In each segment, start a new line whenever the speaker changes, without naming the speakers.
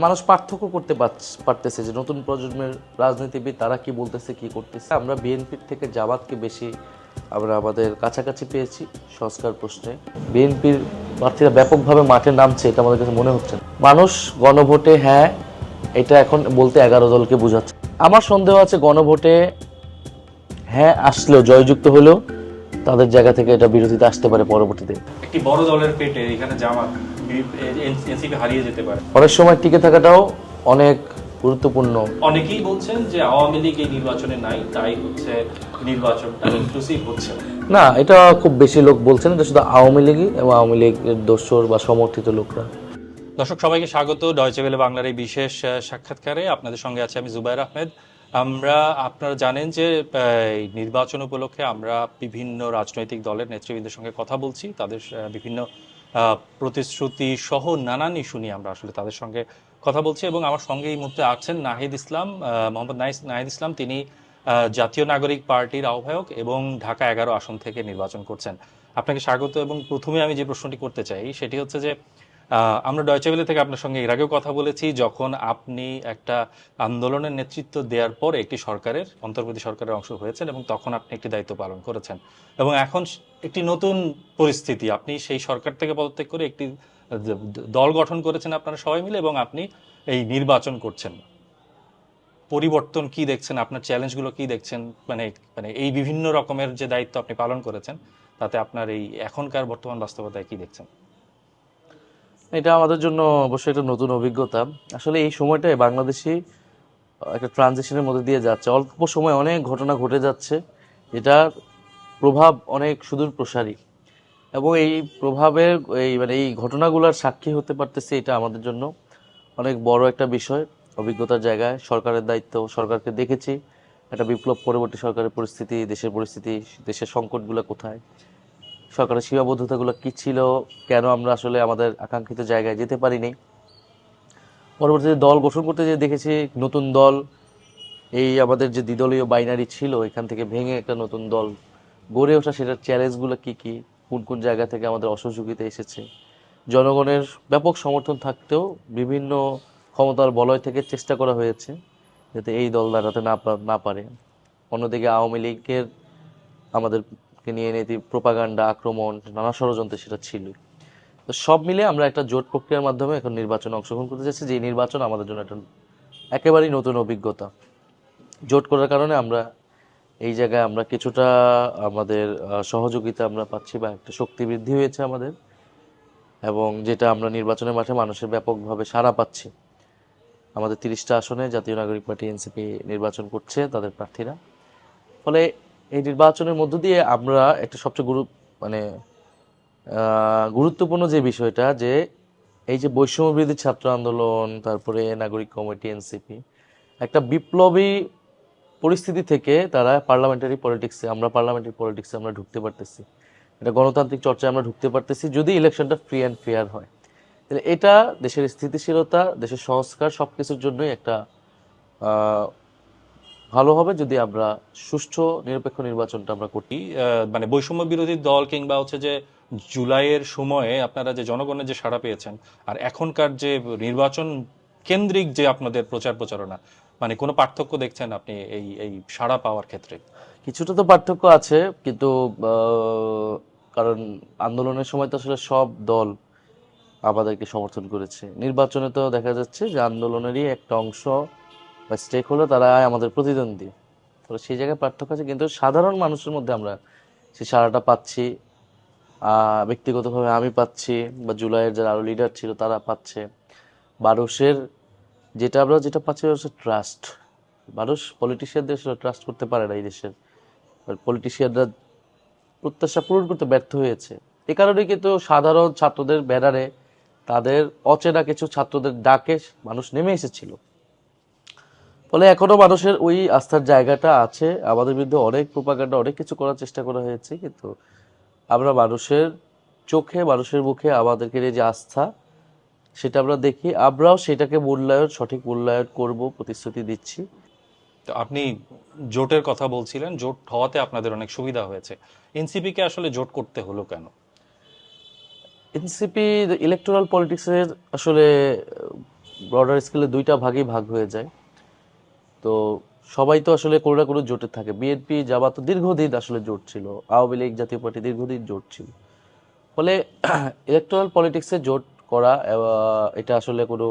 মানুষ পার্থক্য করতে পারতেছে যে নতুন প্রজন্মের রাজনীতিবিদ তারা কি বলতেছে, কি করতেছে। আমরা বিএনপির থেকে জামাতকে বেশি আমরা আমাদের কাছাকাছি পেয়েছি সংস্কার প্রশ্নে। বিএনপির প্রার্থীরা ব্যাপকভাবে মাঠে নামছে, এটা আমাদের কাছে মনে হচ্ছে। মানুষ গণভোটে হ্যাঁ এটা এখন বলতে এগারো দলকে বোঝাচ্ছে। আমার সন্দেহ আছে গণভোটে হ্যাঁ আসলেও, জয়যুক্ত হলেও তাদের জায়গা থেকে এটা বিরোধিতা আসতে পারে পরবর্তীতে।
একটি বড় দলের পেটে এখানে জামাত এনসিপি হারিয়ে যেতে পারে।
অনেক সময় টিকে থাকাটাও অনেক গুরুত্বপূর্ণ।
অনেকেই বলছেন যে আওয়ামী লীগ এই নির্বাচনে নাই তাই হচ্ছে নির্বাচনটা ইনক্লুসিভ হচ্ছে না।
এটা খুব বেশি লোক বলছেন এটা শুধু আওয়ামী লীগই এবং আওয়ামী লীগের দোসর বা সমর্থিত লোকরা।
দর্শক সবাইকে স্বাগত। ডয়চে ভেলে বাংলার এই বিশেষ সাক্ষাৎকারে আপনাদের সঙ্গে আছে আমি জুবাইর আহমেদ। আমরা আপনারা জানেন যে নির্বাচন উপলক্ষে আমরা বিভিন্ন রাজনৈতিক দলের নেতৃবৃন্দের সঙ্গে কথা বলছি তাদের বিভিন্ন প্রতিশ্রুতি সহ নানান ইস্যু নিয়ে আমরা আসলে তাদের সঙ্গে কথা বলছি এবং আমার সঙ্গে এই মুহূর্তে আছেন নাহিদ ইসলাম মোহাম্মদ নাহিদ ইসলাম। তিনি জাতীয় নাগরিক পার্টির আহ্বায়ক এবং ঢাকা এগারো আসন থেকে নির্বাচন করছেন। আপনাকে স্বাগত এবং প্রথমে আমি যে প্রশ্নটি করতে চাই, সেটি হচ্ছে যে আমরা ডয়চেবেলে থেকে আপনার সঙ্গে এর আগেও কথা বলেছি, যখন আপনি একটা আন্দোলনের নেতৃত্ব দেওয়ার পর একটি সরকারের, অন্তর্বর্তী সরকারের অংশ হয়েছেন এবং তখন আপনি একটি দায়িত্ব পালন করেছেন। এবং এখন একটি নতুন পরিস্থিতি, আপনি সেই সরকার থেকে পদত্যাগ করে একটি দল গঠন করেছেন আপনারা সবাই মিলে এবং আপনি এই নির্বাচন করছেন। পরিবর্তন কি দেখছেন, আপনার চ্যালেঞ্জগুলো কি দেখছেন মানে মানে এই বিভিন্ন রকমের যে দায়িত্ব আপনি পালন করেছেন, তাতে আপনার এই এখনকার বর্তমান বাস্তবতায় কি দেখছেন?
এটা আমাদের জন্য অবশ্যই একটা নতুন অভিজ্ঞতা। আসলে এই সময়টায় বাংলাদেশি একটা ট্রানজিশনের মধ্যে দিয়ে যাচ্ছে। অল্প সময় অনেক ঘটনা ঘটে যাচ্ছে, যেটার প্রভাব অনেক সুদূর প্রসারী। এবং এই প্রভাবের, এই মানে এই ঘটনাগুলোর সাক্ষী হতে পারতেছে এটা আমাদের জন্য অনেক বড় একটা বিষয়। অভিজ্ঞতার জায়গায় সরকারের দায়িত্ব, সরকারকে দেখেছি। একটা বিপ্লব পরবর্তী সরকারের পরিস্থিতি, দেশের পরিস্থিতি, দেশের সংকটগুলো কোথায়। সরকারের সীমাবদ্ধতাগুলো কি ছিল? কেন আমরা আসলে আমাদের আকাঙ্ক্ষিত জায়গায় যেতে পারিনি? পরবর্তীতে দল গঠন করতে যে দেখেছি নতুন দল, এই আমাদের যে দ্বিদলীয় বাইনারি ছিল, এখান থেকে ভেঙে একটা নতুন দল গড়ে ওঠা, সেটার চ্যালেঞ্জগুলো কি কি? কোন কোন জায়গা থেকে আমাদের অসহযোগিতা এসেছে? জনগণের ব্যাপক সমর্থন থাকতেও বিভিন্ন ক্ষমতার বলয় থেকে চেষ্টা করা হয়েছে যাতে এই দল দাঁড়াতে না না পারে। অন্যদিকে আওয়ামী লীগের আমাদেরকে নিয়ে নীতি প্রোপাগান্ডা আক্রমণ, নানা ষড়যন্ত্র সেটা ছিল তো সব মিলে আমরা একটা জোট প্রক্রিয়ার মাধ্যমে এখন নির্বাচনে অংশগ্রহণ করতে যাচ্ছি যে নির্বাচন আমাদের জন্য একটা একেবারেই নতুন অভিজ্ঞতা। জোট করার কারণে আমরা এই জায়গায় আমরা কিছুটা আমাদের সহযোগিতা আমরা পাচ্ছি বা একটা শক্তি বৃদ্ধি হয়েছে আমাদের, এবং যেটা আমরা নির্বাচনের মাঠে মানুষের ব্যাপকভাবে সাড়া পাচ্ছি। আমাদের তিরিশটা আসনে জাতীয় নাগরিক পার্টি, এনসিপি নির্বাচন করছে তাদের প্রার্থীরা। ফলে এই নির্বাচনের মধ্য দিয়ে আমরা একটা সবচেয়ে গুরু মানে গুরুত্বপূর্ণ যে বিষয়টা যে এই যে বৈষম্য বিরোধী ছাত্র আন্দোলন, তারপরে নাগরিক কমিটি, এনসিপি, একটা বিপ্লবী পরিস্থিতি থেকে তারা পার্লামেন্টারি পলিটিক্সে আমরা পার্লামেন্টারি পলিটিক্সে আমরা ঢুকতে পারতেছি। এটা গণতান্ত্রিক চর্চায় আমরা ঢুকতে পারতেছি যদি ইলেকশনটা ফ্রি অ্যান্ড ফেয়ার হয়। তাহলে এটা দেশের স্থিতিশীলতা, দেশের সংস্কার সব কিছুর জন্যই একটা ভালো হবে যদি আমরা সুষ্ঠু নিরপেক্ষ নির্বাচনটা আমরা করি
মানে বৈষম্য বিরোধী দল কিংবা হচ্ছে যে জুলাইয়ের সময়ে আপনারা যে জনগণের যে সাড়া পেয়েছেন আর এখনকার যে নির্বাচন কেন্দ্রিক যে আপনাদের প্রচার প্রচারণা মানে কোনো পার্থক্য দেখছেন আপনি এই এই সাড়া পাওয়ার ক্ষেত্রে?
কিছুটা তো পার্থক্য আছে কিন্তু কারণ আন্দোলনের সময় তো আসলে সব দল আমাদেরকে সমর্থন করেছে। নির্বাচনে তো দেখা যাচ্ছে যে আন্দোলনেরই একটা অংশ বা স্টেক হলো তারা আমাদের প্রতিদ্বন্দ্বী। তো সেই জায়গায় পার্থক্য আছে, কিন্তু সাধারণ মানুষের মধ্যে আমরা সেই সাড়াটা পাচ্ছি ব্যক্তিগতভাবে আমি পাচ্ছি বা জুলাইয়ের যারা আরও লিডার ছিল তারা পাচ্ছে। মানুষের যেটা আমরা যেটা পাচ্ছি হচ্ছে ট্রাস্ট মানুষ পলিটিশিয়ানদের সেটা ট্রাস্ট করতে পারে না এই দেশের। পলিটিশিয়ানরা প্রত্যাশা পূরণ করতে ব্যর্থ হয়েছে। এ কারণে কিন্তু সাধারণ ছাত্রদের ব্যানারে তাদের অচেনা কিছু ছাত্রদের ডাকে মানুষ নেমে এসেছিল। ফলে এখনও মানুষের ওই আস্থার জায়গাটা আছে। আমাদের বিরুদ্ধে অনেক প্রোপাগান্ডা অনেক কিছু করার চেষ্টা করা হয়েছে কিন্তু আমরা মানুষের চোখে মানুষের মুখে আমাদেরকে নিয়ে যে আস্থা সেটা আমরা দেখি। আমরাও সেটাকে মূল্যায়ন সঠিক মূল্যায়ন করব প্রতিশ্রুতি দিচ্ছি।
তো আপনি জোটের কথা বলছিলেন। জোট হওয়াতে আপনাদের অনেক সুবিধা হয়েছে। এনসিপি কে আসলে জোট করতে হলো কেন?
এনসিপি ইলেকটোরাল পলিটিক্সের আসলে ব্রডার স্কেলে দুইটা ভাগই ভাগ হয়ে যায়। তো সবাই তো আসলে কোনো না কোনো জোটে থাকে। বিএনপি জামাত তো দীর্ঘদিন আসলে জোট ছিল। আওয়ামী লীগ জাতীয় পার্টি দীর্ঘদিন জোট ছিল। ফলে ইলেকট্রাল পলিটিক্সে জোট করা এটা আসলে কোনো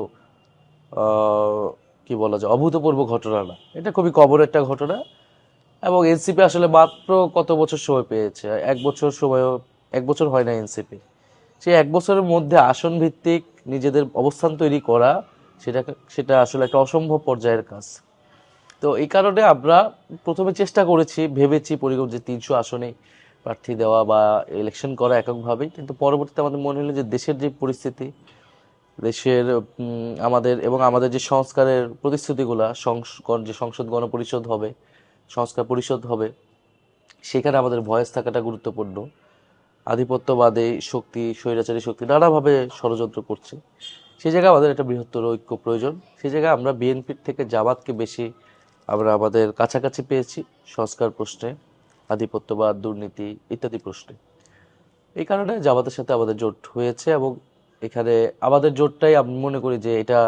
কি বলা যায়, অভূতপূর্ব ঘটনা না। এটা খুবই কবর একটা ঘটনা এবং এনসিপি আসলে মাত্র কত বছর সময় পেয়েছে? এক বছর সময় এক বছর হয় না এনসিপি সেই এক বছরের মধ্যে আসন ভিত্তিক নিজেদের অবস্থান তৈরি করা সেটা সেটা আসলে একটা অসম্ভব পর্যায়ের কাজ। তো এই কারণে আমরা প্রথমে চেষ্টা করেছি, ভেবেছি পরিগণ যে তিনশো আসনে প্রার্থী দেওয়া বা ইলেকশন করা এককভাবেই। কিন্তু পরবর্তীতে আমাদের মনে হলো যে দেশের যে পরিস্থিতি, দেশের আমাদের এবং আমাদের যে সংস্কারের প্রতিশ্রুতিগুলা যে সংসদ গণপরিষদ হবে, সংস্কার পরিষদ হবে, সেখানে আমাদের ভয়েস থাকাটা গুরুত্বপূর্ণ। আধিপত্যবাদী শক্তি, স্বৈরাচারী শক্তি নানাভাবে ষড়যন্ত্র করছে। সেই জায়গায় আমাদের একটা বৃহত্তর ঐক্য প্রয়োজন। সেই জায়গায় আমরা বিএনপির থেকে জামাতকে বেশি আমরা আমাদের কাছাকাছি পেয়েছি সংস্কার প্রশ্নে, আধিপত্যবাদ, দুর্নীতি ইত্যাদি প্রশ্নে। এই কারণে জামাতের সাথে আমাদের জোট হয়েছে এবং এখানে আমাদের জোটটাই আমি মনে করি যে এটা,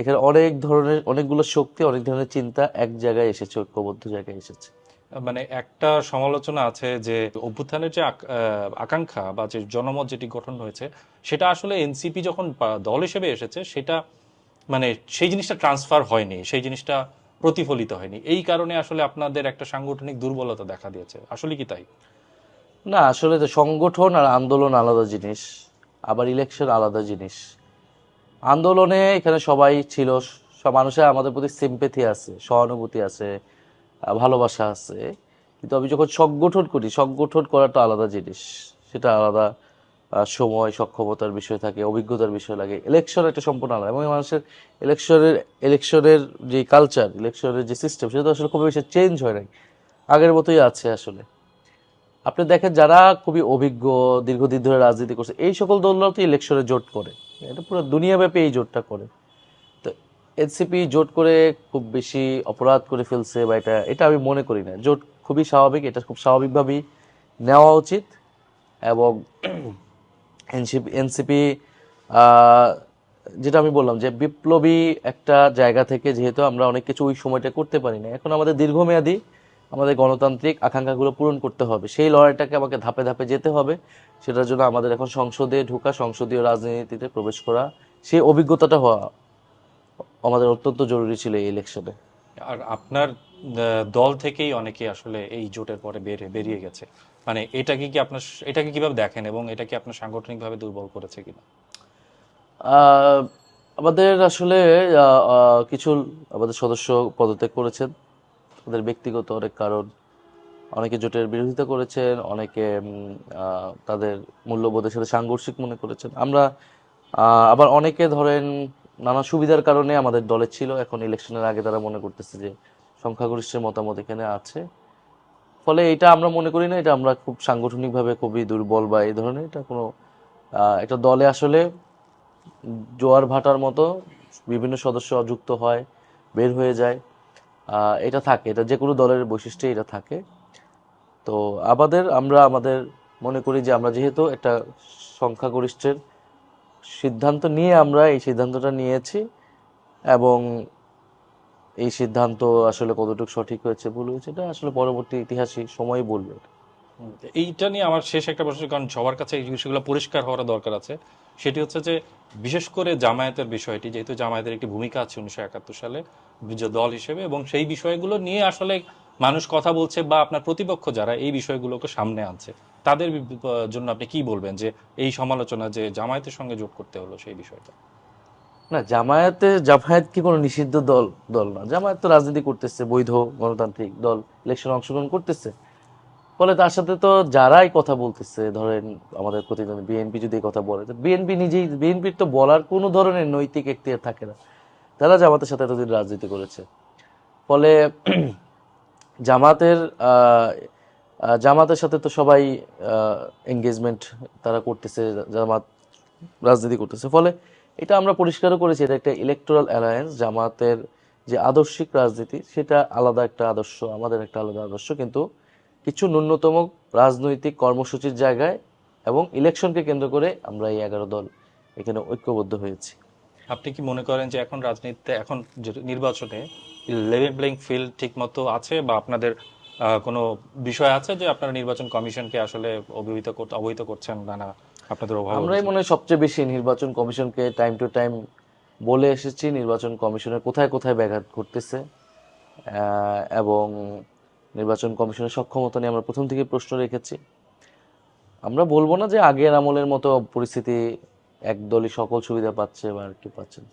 এখানে অনেক ধরনের, অনেকগুলো শক্তি, অনেক ধরনের চিন্তা এক জায়গায় এসেছে, ঐক্যবদ্ধ জায়গায় এসেছে।
মানে একটা সমালোচনা আছে যে অভ্যুত্থানের যে আকাঙ্ক্ষা বা যে জনমত যেটি গঠন হয়েছে, সেটা আসলে এনসিপি যখন দল হিসেবে এসেছে, সেটা মানে সেই জিনিসটা ট্রান্সফার হয়নি। সেই জিনিসটা প্রতিফলিত হয়নি। এই কারণে আসলে আপনাদের একটা সাংগঠনিক দুর্বলতা দেখা দিয়েছে। আসলে কি তাই?
না, আসলে তো সংগঠন আর আন্দোলন আলাদা জিনিস, আবার ইলেকশন আলাদা জিনিস। আন্দোলনে এখানে সবাই ছিল সব মানুষের আমাদের প্রতি সিম্পেথি আছে, সহানুভূতি আছে ভালোবাসা আছে। কিন্তু আমি যখন সংগঠন করি, সংগঠন করাটা আলাদা জিনিস, সেটা আলাদা সময়, সক্ষমতার বিষয় থাকে, অভিজ্ঞতার বিষয় লাগে। ইলেকশন একটা সম্পূর্ণ আলাদা। এবং মানুষের ইলেকশনের ইলেকশনের যে কালচার ইলেকশনের যে সিস্টেম সেটা তো আসলে খুব বেশি চেঞ্জ হয় নাই। আগের মতোই আছে আসলে। আপনি দেখেন যারা খুবই অভিজ্ঞ, দীর্ঘদিন ধরে রাজনীতি করছে, এই সকল দলরাও তো ইলেকশনে জোট করে। এটা পুরো দুনিয়াব্যাপী এই জোটটা করে। তো এনসিপি জোট করে খুব বেশি অপরাধ করে ফেলছে বা এটা এটা আমি মনে করি না। জোট খুবই স্বাভাবিক, এটা খুব স্বাভাবিকভাবেই নেওয়া উচিত। এবং এনসিপি এনসিপি যেটা আমি বললাম যে বিপ্লবী একটা জায়গা থেকে যেহেতু আমরা অনেক কিছু ওই সময়টা করতে পারি না এখন আমাদের দীর্ঘমেয়াদী আমাদের গণতান্ত্রিক আকাঙ্ক্ষাগুলো পূরণ করতে হবে। সেই লড়াইটাকে আমাকে ধাপে ধাপে যেতে হবে, সেটার জন্য আমাদের এখন সংসদে ঢোকা, সংসদীয় রাজনীতিতে প্রবেশ করা, সেই অভিজ্ঞতাটা হওয়া আমাদের অত্যন্ত জরুরি ছিল এই ইলেকশনে
আর আপনার দল থেকেই অনেকে আসলে এই জোটের পরে বেরিয়ে গেছে। মানে এটাকে কি আপনার এটাকে কীভাবে দেখেন এবং এটা কি আপনার সাংগঠনিকভাবে দুর্বল করেছে কিনা?
আমাদের আসলে কিছু আমাদের সদস্য পদত্যাগ করেছেন। তাদের ব্যক্তিগত অনেক কারণ। অনেকে জোটের বিরোধিতা করেছেন, অনেকে তাদের মূল্যবোধের সাথে সাংঘর্ষিক মনে করেছেন। আমরা আবার অনেকে ধরেন নানা সুবিধার কারণে আমাদের দলে ছিল। এখন ইলেকশনের আগে তারা মনে করতেছে যে সংখ্যাগরিষ্ঠের মতামত এখানে আছে। ফলে এটা আমরা মনে করি না, এটা আমরা খুব সাংগঠনিকভাবে খুবই দুর্বল বা এই ধরনের, এটা কোনো একটা দলে আসলে জোয়ার ভাটার মতো বিভিন্ন সদস্য যুক্ত হয়, বের হয়ে যায় এটা থাকে, এটা যে কোনো দলের বৈশিষ্ট্যে এটা থাকে। তো আমাদের, আমরা আমাদের মনে করি যে আমরা যেহেতু একটা সংখ্যাগরিষ্ঠের সিদ্ধান্ত নিয়ে আমরা এই সিদ্ধান্তটা নিয়েছি এবং এই সিদ্ধান্ত আসলে কতটুকু সঠিক হয়েছে, ভুল হয়েছে, এটা আসলে পরবর্তী ইতিহাসই সময় বলবে।
এইটা নিয়ে আমার শেষ একটা প্রশ্ন, কারণ সবার কাছে এই বিষয়গুলো পরিষ্কার হওয়ার দরকার আছে। সেটি হচ্ছে যে, বিশেষ করে জামায়াতের বিষয়টি, যেহেতু জামায়াতের একটি ভূমিকা আছে উনিশশো একাত্তর সালে দল হিসেবে, এবং সেই বিষয়গুলো নিয়ে আসলে মানুষ কথা বলছে বা আপনার প্রতিপক্ষ যারা এই বিষয়গুলোকে সামনে আনছে, তাদের জন্য আপনি কি বলবেন যে, এই সমালোচনা যে জামায়াতের সঙ্গে যোগ করতে হলো সেই বিষয়টা?
না, জামায়াতে জামায়াত কি কোনো নিষিদ্ধ দল দল না। জামায়াত তো রাজনীতি করতেছে, বৈধ গণতান্ত্রিক দল ইলেকশনে অংশগ্রহণ করতেছে। ফলে তার সাথে তো যারাই কথা বলতেছে, ধরেন আমাদের প্রতিদ্বন্দ্বী, বিএনপি যদি এই কথা বলে, তো বিএনপি নিজেই বিএনপির তো বলার কোনো ধরনের নৈতিক এখতিয়ার থাকে না। তারা জামাতের সাথে এতদিন রাজনীতি করেছে। ফলে জামাতের জামাতের সাথে তো সবাই এঙ্গেজমেন্ট তারা করতেছে, জামাত রাজনীতি করতেছে। ফলে এটা আমরা পরিষ্কারও করেছি, এটা একটা ইলেকট্রাল অ্যালায়েন্স জামাতের যে আদর্শিক রাজনীতি, সেটা আলাদা একটা আদর্শ, আমাদের একটা আলাদা আদর্শ, কিন্তু কিছু ন্যূনতম রাজনৈতিক কর্মসূচির জায়গায় এবং ইলেকশনকে কেন্দ্র করে আমরা এই এগারো দল এখানে ঐক্যবদ্ধ হয়েছি।
আপনি কি মনে করেন যে এখন রাজনীতিতে, এখন নির্বাচনে লেভেল প্লেইং ফিল্ড ঠিক মতো আছে বা আপনাদের কোনো বিষয় আছে যে আপনারা নির্বাচন কমিশনকে আসলে অবহিত অবহিত করছেন না না? আপনাদের অভাব
আমরাই মনে হয় সবচেয়ে বেশি নির্বাচন কমিশনকে টাইম টু টাইম বলে এসেছি নির্বাচন কমিশনের কোথায় কোথায় ব্যাঘাত ঘটতেছে এবং নির্বাচন কমিশনের সক্ষমতা নিয়ে আমরা প্রথম থেকে প্রশ্ন রেখেছি। আমরা বলব না যে আগের আমলের মতো পরিস্থিতি একদলই সকল সুবিধা পাচ্ছে বা আর কি পাচ্ছে না।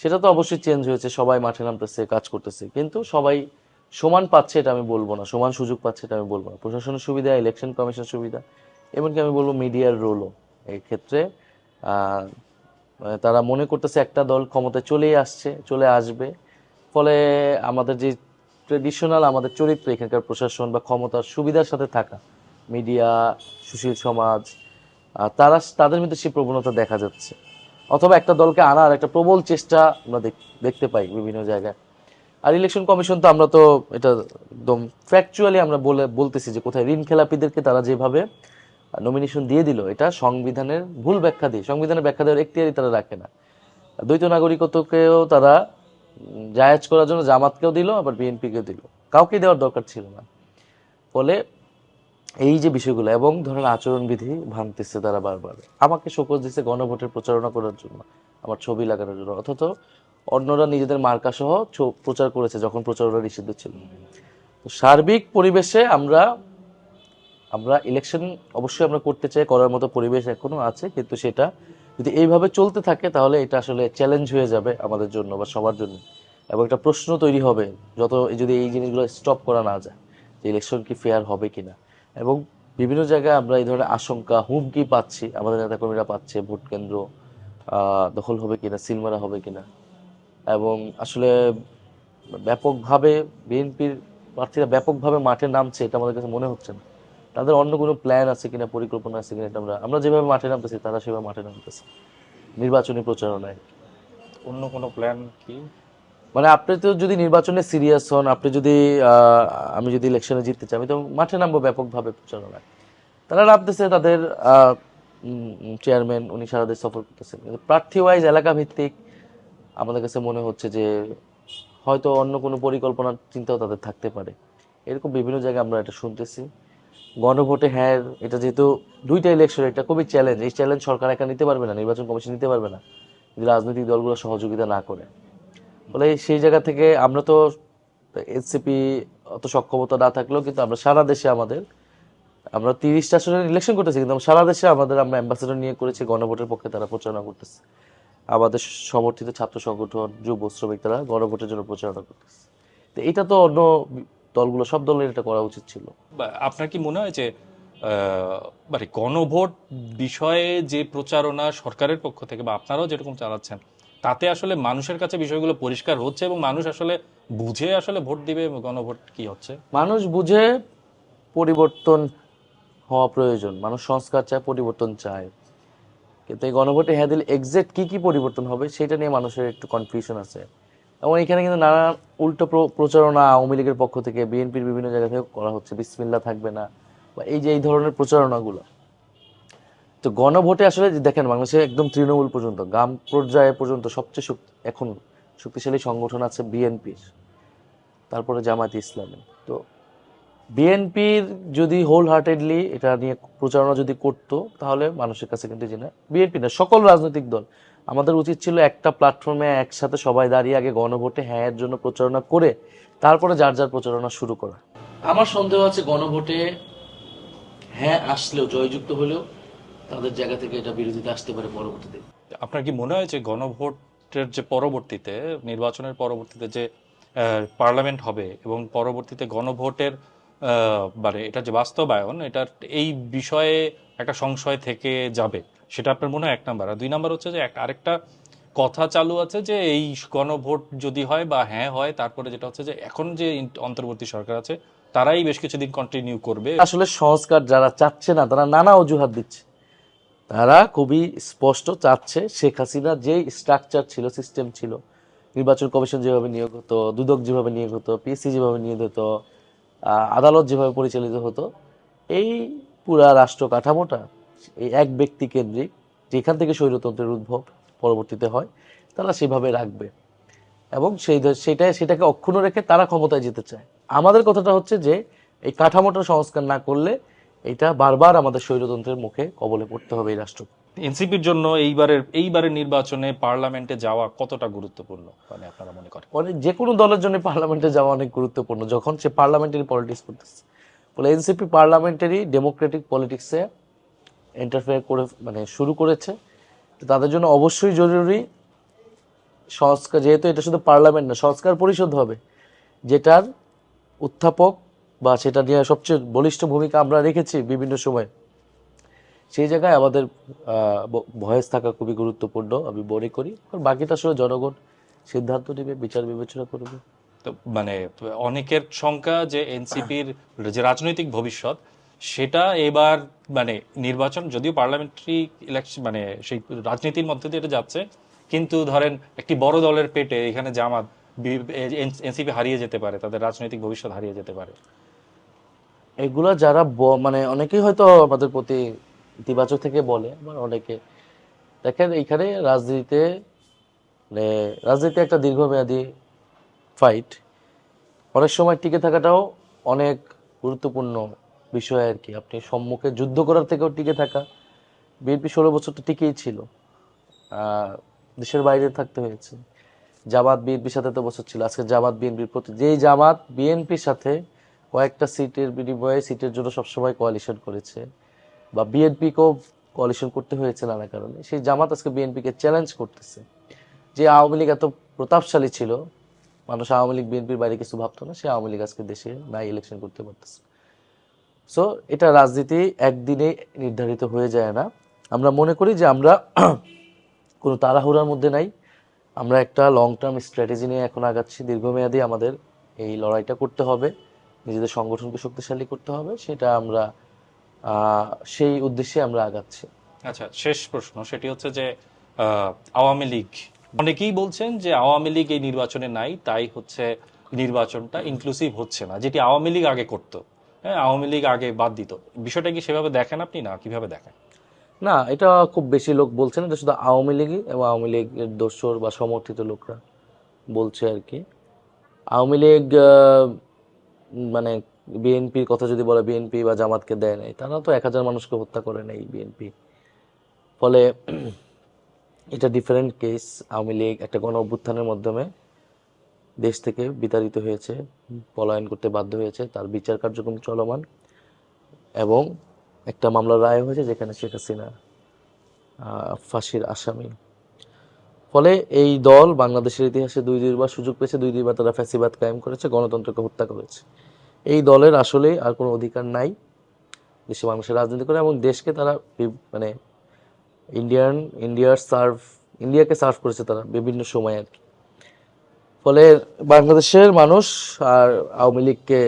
সেটা তো অবশ্যই চেঞ্জ হয়েছে সবাই মাঠে নামতেছে কাজ করতেছে কিন্তু সবাই সমান পাচ্ছে এটা আমি বলব না সমান সুযোগ পাচ্ছে এটা আমি বলব না। প্রশাসনের সুবিধা ইলেকশন কমিশনের সুবিধা এমনকি আমি বলব মিডিয়ার রোলও এই ক্ষেত্রে মানে তারা মনে করতেছে একটা দল ক্ষমতায় চলেই আসছে, চলে আসবে। ফলে আমাদের যে ট্রেডিশনাল আমাদের চরিত্র, এখানকার প্রশাসন বা ক্ষমতার সুবিধার সাথে থাকা, মিডিয়া, সুশীল সমাজ তারা, তাদের মধ্যে সেই প্রবণতা দেখা যাচ্ছে। অথবা একটা দলকে আনার একটা প্রবল চেষ্টা আমরা দেখ- দেখতে পাই বিভিন্ন জায়গায়। আর ইলেকশন কমিশন তো আমরা তো এটা একদম ফ্যাকচুয়ালি আমরা বলে, বলতেছি যে কোথায় ঋণ খেলাপিদেরকে তারা যেভাবে নমিনেশন দিয়ে দিল, এটা সংবিধানের ভুল ব্যাখ্যা দিয়ে, সংবিধানের ব্যাখ্যা দেওয়ার এখতিয়ারই তারা রাখে না। দ্বৈত নাগরিকত্বকেও তারা জায়েজ করার জন্য জামাতকেও দিল, আবার বিএনপিকেও দিল। কাউকে দেওয়ার দরকার ছিল না। ফলে এই যে বিষয়গুলো, এবং ধরেন আচরণবিধি ভাঙতেছে তারা বারবার। আমাকে শোকজ দিচ্ছে গণভোটের প্রচারণা করার জন্য, আমার ছবি লাগানোর জন্য। অথচ অন্যরা নিজেদের মার্কা সহ প্রচার করেছে, যখন প্রচারণা নিষিদ্ধ ছিল। তো সার্বিক পরিবেশে আমরা আমরা ইলেকশন অবশ্যই আমরা করতে চাই, করার মতো পরিবেশ এখনও আছে, কিন্তু সেটা যদি এইভাবে চলতে থাকে, তাহলে এটা আসলে চ্যালেঞ্জ হয়ে যাবে আমাদের জন্য বা সবার জন্য। এবং একটা প্রশ্ন তৈরি হবে, যত যদি এই জিনিসগুলো স্টপ করা না যায়, যে ইলেকশন কি ফেয়ার হবে কিনা। এবং বিভিন্ন জায়গায় আমরা এই ধরনের আশঙ্কা, হুমকি পাচ্ছি, আমাদের নেতাকর্মীরা পাচ্ছে, ভোট কেন্দ্র দখল হবে কিনা, সিলমারা হবে কিনা। এবং আসলে ব্যাপকভাবে বিএনপির প্রার্থীরা ব্যাপকভাবে মাঠে নামছে, এটা আমাদের কাছে মনে হচ্ছে না। তাদের অন্য কোনো প্ল্যান আছে কিনা পরিকল্পনা আছে কিনা আমরা আমরা যেভাবে মাঠে নামতেছি তারা সেভাবে মাঠে নামতেছে। নির্বাচনী প্রচারণায়।
অন্য কোনো প্ল্যান কি?
মানে আপনি তো যদি নির্বাচনে সিরিয়াস হন আপনি যদি আমি যদি ইলেকশনে জিততে চাই আমি তো মাঠে নামবো ব্যাপকভাবে প্রচারণায়। তারা নামতেছে তাদের চেয়ারম্যান উনি সারা দেশ সফর করতেছেন। কিন্তু প্রার্থী ওয়াইজ এলাকা ভিত্তিক আমাদের কাছে মনে হচ্ছে যে হয়তো অন্য কোনো পরিকল্পনা চিন্তাও তাদের থাকতে পারে। এরকম বিভিন্ন জায়গায় আমরা এটা শুনতেছি। গণভোটে হ্যাঁ এটা যেহেতু দুইটা ইলেকশন এটা খুবই চ্যালেঞ্জ এই চ্যালেঞ্জ সরকার একা নিতে পারবে না, নির্বাচন কমিশন নিতে পারবে না। যদি রাজনৈতিক দলগুলো সহযোগিতা না করে। ফলে সেই জায়গা থেকে আমরা তো এনসিপি অত সক্ষমতা না থাকলেও কিন্তু আমরা সারা দেশে আমাদের, আমরা তিরিশটা আসনে ইলেকশন করতেছি, কিন্তু সারা দেশে আমাদের, আমরা অ্যাম্বাসেডর নিয়ে করেছি, গণভোটের পক্ষে তারা প্রচারণা করতেছে। আমাদের সমর্থিত ছাত্র সংগঠন, যুব শ্রমিক তারা গণভোটের জন্য প্রচারণা করতেছে। তো এটা তো অন্য দলগুলো সব দলের এটা করা উচিত ছিল।
বা আপনার কি মনে হয় যে মানে গণভোট বিষয়ে যে প্রচারণা সরকারের পক্ষ থেকে বা আপনারাও যেরকম চালাচ্ছেন তাতে আসলে মানুষের কাছে বিষয়গুলো পরিষ্কার হচ্ছে এবং মানুষ আসলে বুঝে আসলে ভোট দিবে গণভোট কি হচ্ছে?
মানুষ বুঝে পরিবর্তন হওয়া প্রয়োজন। মানুষ সংস্কার চায় পরিবর্তন চায়। কিন্তু এই গণভোটে হ্যাঁ দিলে এক্সাক্ট কি কি পরিবর্তন হবে সেটা নিয়ে মানুষের একটু কনফিউশন আছে। এবং এখানে কিন্তু নানা উল্টো প্রচারণা আওয়ামী লীগের পক্ষ থেকে বিএনপির বিভিন্ন জায়গা থেকে করা হচ্ছে। বিসমিল্লা থাকবে না। বা এই যে, এই ধরনের প্রচারণাগুলো। তো গণভোটে আসলে দেখেন বাংলাদেশে একদম তৃণমূল পর্যন্ত, গ্রাম পর্যায়ে পর্যন্ত সবচেয়ে এখন শক্তিশালী সংগঠন আছে বিএনপির। তারপরে জামাত ইসলামী। তো বিএনপির যদি হোল হার্টেডলি এটা নিয়ে প্রচারণা যদি করতো, তাহলে মানুষের কাছে কিন্তু যে না বিএনপি না, সকল রাজনৈতিক দল আমাদের উচিত ছিল একটা প্ল্যাটফর্মে একসাথে সবাই দাঁড়িয়ে আগে গণভোটে হ্যাঁ এর জন্য প্রচারণা করে তারপরে যার যার প্রচারণা শুরু করা। আমার সন্দেহ আছে গণভোটে হ্যাঁ আসলেও জয়যুক্ত হলেও তাদের জায়গা থেকে এটা বিরোধিতা আসতে পারে পরবর্তীতে।
আপনার কি মনে হয় যে গণভোটের যে পরবর্তীতে নির্বাচনের পরবর্তীতে যে পার্লামেন্ট হবে এবং পরবর্তীতে গণভোটের মানে এটা যে বাস্তবায়ন এটার এই বিষয়ে একটা সংশয় থেকে যাবে? সেটা আপনার মনে হয় এক নাম্বার। আর দুই নাম্বার হচ্ছে যে আরেকটা কথা চালু আছে যে এই গণভোট যদি হয় বা হ্যাঁ হয়, তারপরে যেটা হচ্ছে যে এখন যে অন্তর্বর্তী সরকার আছে, তারাই বেশ কিছুদিন কন্টিনিউ করবে।
আসলে সংস্কার যারা চাচ্ছে না, তারা নানা অজুহাত দিচ্ছে। তারা খুবই স্পষ্ট চাচ্ছে শেখ হাসিনা যে স্ট্রাকচার ছিল সিস্টেম ছিল, নির্বাচন কমিশন যেভাবে নিয়োগ হতো, দুদক যেভাবে নিয়োগ হতো পিএসসি যেভাবে নিয়োগ হতো আদালত যেভাবে পরিচালিত হতো, এই পুরা রাষ্ট্র কাঠামোটা এই এক ব্যক্তি কেন্দ্রিক যেখান থেকে স্বৈরতন্ত্রের উদ্ভব পরবর্তীতে হয় তারা সেভাবে রাখবে। এবং সেই সেটা সেটাকে অক্ষুণ্ণ রেখে তারা ক্ষমতায় যেতে চায়। আমাদের কথাটা হচ্ছে যে এই কাঠামোটা সংস্কার না করলে এটা বারবার আমাদের স্বৈরতন্ত্রের মুখে কবলে পড়তে হবে এই রাষ্ট্র
এনসিপির জন্য এইবারের এইবারের নির্বাচনে পার্লামেন্টে যাওয়া কতটা গুরুত্বপূর্ণ মানে আপনারা মনে করেন?
মানে যে কোনো দলের জন্য পার্লামেন্টে যাওয়া অনেক গুরুত্বপূর্ণ। যখন সে পার্লামেন্টারি পলিটিক্স করতেছে বলে এনসিপি পার্লামেন্টারি ডেমোক্রেটিক পলিটিক্সে ইন্টারফেয়ার করে মানে শুরু করেছে। তো তাদের জন্য অবশ্যই জরুরি, সংস্কার, যেহেতু এটা শুধু পার্লামেন্ট না, সংস্কার পরিষদ হবে, যেটার উত্থাপক বা সেটা নিয়ে সবচেয়ে বলিষ্ঠ ভূমিকা আমরা রেখেছি বিভিন্ন সময়। সেই জায়গায় আমাদের ভয়েস থাকা খুবই গুরুত্বপূর্ণ, আমি মনে করি। বাকিটা আসলে জনগণ সিদ্ধান্ত নেবে, বিচার বিবেচনা করবে।
মানে অনেকের শঙ্কা যে এনসিপির যে রাজনৈতিক ভবিষ্যৎ সেটা এবার মানে নির্বাচন, যদিও পার্লামেন্টারি ইলেকশন মানে সেই রাজনীতির মধ্যে দিয়ে এটা যাচ্ছে, কিন্তু ধরেন একটি বড় দলের পেটে এখানে জামাত এনসিপি হারিয়ে যেতে পারে, তাদের রাজনৈতিক ভবিষ্যৎ হারিয়ে যেতে পারে।
এগুলা যারা মানে অনেকেই হয়তো আমাদের প্রতি ইতিবাচক থেকে বলে, আবার অনেকে। দেখেন এইখানে রাজনীতিতে মানে রাজনীতি একটা দীর্ঘমেয়াদী ফাইট অনেক সময় টিকে থাকাটাও অনেক গুরুত্বপূর্ণ বিষয় আর কি। আপনি সম্মুখে যুদ্ধ করার থেকেও টিকে থাকা। বিএনপি ষোলো বছর তো টিকেই ছিল। দেশের বাইরে থাকতে হয়েছে। জামাত বিএনপির সাথে তো বছর ছিল। আজকে জামাত বিএনপির প্রতি যেই জামাত বিএনপির সাথে কয়েকটা সিটের বিনিময়ে সিটের জন্য সবসময় কোয়ালিশন করেছে বা বিএনপিকেও কোয়ালিশন করতে হয়েছে নানা কারণে। সেই জামাত আজকে বিএনপিকে চ্যালেঞ্জ করতেছে। যে আওয়ামী লীগ এত প্রতাপশালী ছিল, মানুষ আওয়ামী লীগ বিএনপির বাইরে কিছু ভাবতো না, সে আওয়ামী লীগ আজকে দেশে নাই ইলেকশন করতে পারতেছে। সো এটা রাজনীতি একদিনে নির্ধারিত হয়ে যায় না। আমরা মনে করি যে আমরা কোনো তাড়াহুড়ার মধ্যে নাই। আমরা একটা লং টার্ম স্ট্র্যাটেজি নিয়ে এখন আগাচ্ছি। দীর্ঘমেয়াদী আমাদের এই লড়াইটা করতে হবে। নিজেদের সংগঠনকে শক্তিশালী করতে হবে। সেটা আমরা সেই উদ্দেশ্যে আমরা আগাচ্ছি।
আচ্ছা শেষ প্রশ্ন সেটি হচ্ছে যে আওয়ামী লীগ। অনেকেই বলছেন যে আওয়ামী লীগ এই নির্বাচনে নাই, তাই হচ্ছে নির্বাচনটা ইনক্লুসিভ হচ্ছে না, যেটি আওয়ামী লীগ আগে করতো। হ্যাঁ আওয়ামী লীগ আগে বাদ দিত। বিষয়টা কি সেভাবে দেখেন আপনি, না কীভাবে দেখেন?
না, এটা খুব বেশি লোক বলছে না শুধু আওয়ামী লীগই এবং আওয়ামী লীগের দোসর বা সমর্থিত লোকরা বলছে আর কি। আওয়ামী লীগ মানে বিএনপির কথা যদি বলে, বিএনপি বা জামাতকে দেয় নাই, তারা তো এক হাজার মানুষকে হত্যা করে নাই বিএনপি। ফলে এটা ডিফারেন্ট কেস আওয়ামী লীগ একটা গণ অভ্যুত্থানের মাধ্যমে। দেশ থেকে বিতাড়িত হয়েছে, পলায়ন করতে বাধ্য হয়েছে, তার বিচার কার্যক্রম চলমান এবং একটা মামলার রায় হয়েছে যেখানে শেখ হাসিনা ফাঁসির আসামি। ফলে এই দল বাংলাদেশের ইতিহাসে দুই দুইবার সুযোগ পেয়েছে, দুই দুইবার তারা ফ্যাসিবাদ কায়েম করেছে, গণতন্ত্রকে হত্যা করেছে। এই দলের আসলে আর কোনো অধিকার নাই। দেশে মানুষের রাজনীতি করে এবং দেশকে তারা মানে ইন্ডিয়ান, ইন্ডিয়ার সার্ভ, ইন্ডিয়াকে সার্ভ করেছে তারা বিভিন্ন সময় আর কি। ফলে বাংলাদেশের মানুষ আর আওয়ামী লীগকে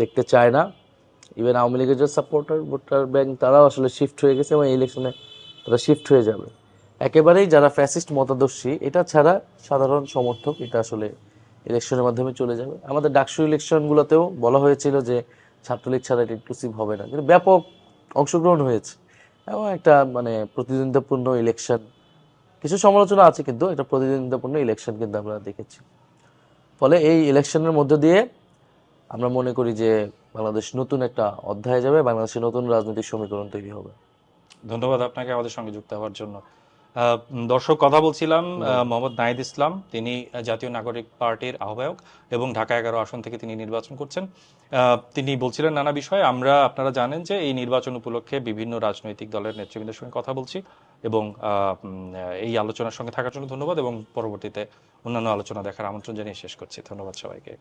দেখতে চায় না। ইভেন আওয়ামী লীগের যে সাপোর্টার ভোটার ব্যাংক, তারাও আসলে শিফট হয়ে গেছে এবং ইলেকশনে তারা শিফট হয়ে যাবে। একেবারেই যারা ফ্যাসিস্ট মতাদর্শী, এটা ছাড়া সাধারণ সমর্থক, এটা আসলে ইলেকশনের মাধ্যমে চলে যাবে। আমাদের ডাকসু ইলেকশনগুলোতেও বলা হয়েছিল যে ছাত্রলীগ ছাড়া এটা ইনক্লুসিভ হবে না। কিন্তু ব্যাপক অংশগ্রহণ হয়েছে। এবং একটা মানে প্রতিদ্বন্দ্বিতাপূর্ণ ইলেকশন কিছু সমালোচনা আছে কিন্তু এটা প্রতিদ্বন্দ্বিতাপূর্ণ ইলেকশন কিন্তু আমরা দেখেছি। ফলে এই ইলেকশনের মধ্য দিয়ে আমরা মনে করি যে বাংলাদেশ নতুন একটা অধ্যায়ে যাবে বাংলাদেশের নতুন রাজনৈতিক সমীকরণ তৈরি হবে।
ধন্যবাদ আপনাকে আমাদের সঙ্গে যুক্ত হওয়ার জন্য। দর্শক কথা বলছিলাম মোহাম্মদ নাহিদ ইসলাম তিনি জাতীয় নাগরিক পার্টির আহ্বায়ক এবং ঢাকা এগারো আসন থেকে তিনি নির্বাচন করছেন। আহ, তিনি বলছিলেন নানা বিষয়ে আমরা আপনারা জানেন যে এই নির্বাচন উপলক্ষে বিভিন্ন রাজনৈতিক দলের নেতৃবৃন্দের সঙ্গে কথা বলছি। এবং এই আলোচনার সঙ্গে থাকার জন্য ধন্যবাদ এবং পরবর্তীতে অন্যান্য আলোচনা দেখার আমন্ত্রণ জানিয়ে শেষ করছি। ধন্যবাদ সবাইকে।